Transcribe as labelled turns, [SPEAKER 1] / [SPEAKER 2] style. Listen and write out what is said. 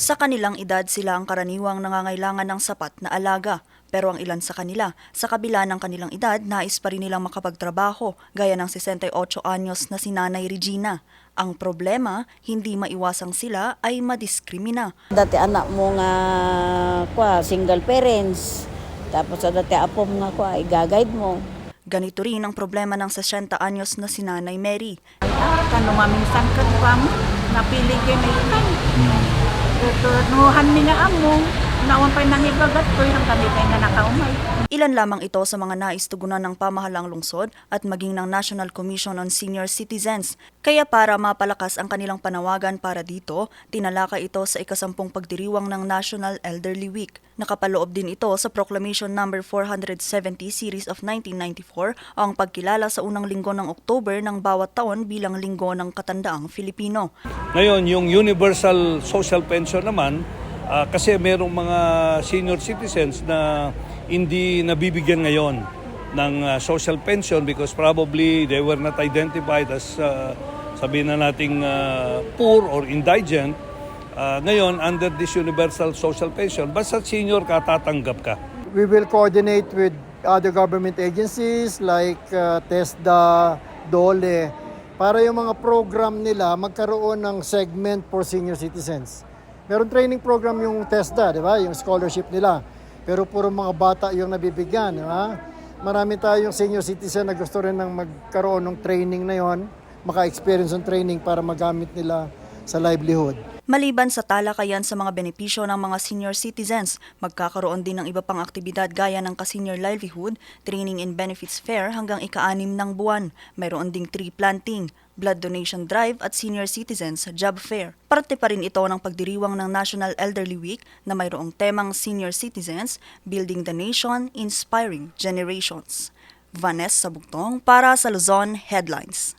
[SPEAKER 1] Sa kanilang edad sila ang karaniwang nangangailangan ng sapat na alaga. Pero ang ilan sa kanila, sa kabila ng kanilang edad, nais pa rin nilang makapagtrabaho, gaya ng 68 anyos na si Nanay Regina. Ang problema, hindi maiwasang sila ay madiskrimina.
[SPEAKER 2] Dati anak mo nga kwa, single parents. Tapos sa dati apo mo nga kwa, igagayad mo.
[SPEAKER 1] Ganito rin ang problema ng 60 anyos na si Nanay Mary.
[SPEAKER 3] Kano maminsan ka mo, napili kayo na ikan. Ito, nuhan mi nga amo, nawan pa nangibagat ko, yung kami kayo nga nakaumay.
[SPEAKER 1] Ilan lamang ito sa mga nais tugunan ng pamahalang lungsod at maging ng National Commission on Senior Citizens. Kaya para mapalakas ang kanilang panawagan para dito, tinalaka ito sa ikasampung pagdiriwang ng National Elderly Week. Nakapaloob din ito sa Proclamation No. 470 Series of 1994 ang pagkilala sa unang linggo ng Oktober ng bawat taon bilang linggo ng katandaang Filipino.
[SPEAKER 4] Ngayon, yung universal social pension naman, ah, kasi merong mga senior citizens na hindi nabibigyan ngayon ng ah, social pension because probably they were not identified as ah, sabihin na nating ah, poor or indigent. Ah, ngayon, under this universal social pension, basta senior ka, tatanggap ka.
[SPEAKER 5] We will coordinate with other government agencies like uh, TESDA, DOLE, para yung mga program nila magkaroon ng segment for senior citizens. Meron training program yung TESDA, di ba? Yung scholarship nila. Pero puro mga bata yung nabibigyan, di ba? Marami tayong senior citizen na gusto rin ng magkaroon ng training na yon, maka-experience ng training para magamit nila sa livelihood.
[SPEAKER 1] Maliban sa talakayan sa mga benepisyo ng mga senior citizens, magkakaroon din ng iba pang aktibidad gaya ng ka-senior livelihood, training and benefits fair hanggang ika-anim ng buwan. Mayroon ding tree planting, blood donation drive at senior citizens job fair. Parte pa rin ito ng pagdiriwang ng National Elderly Week na mayroong temang senior citizens, building the nation, inspiring generations. Vanessa Bugtong para sa Luzon Headlines.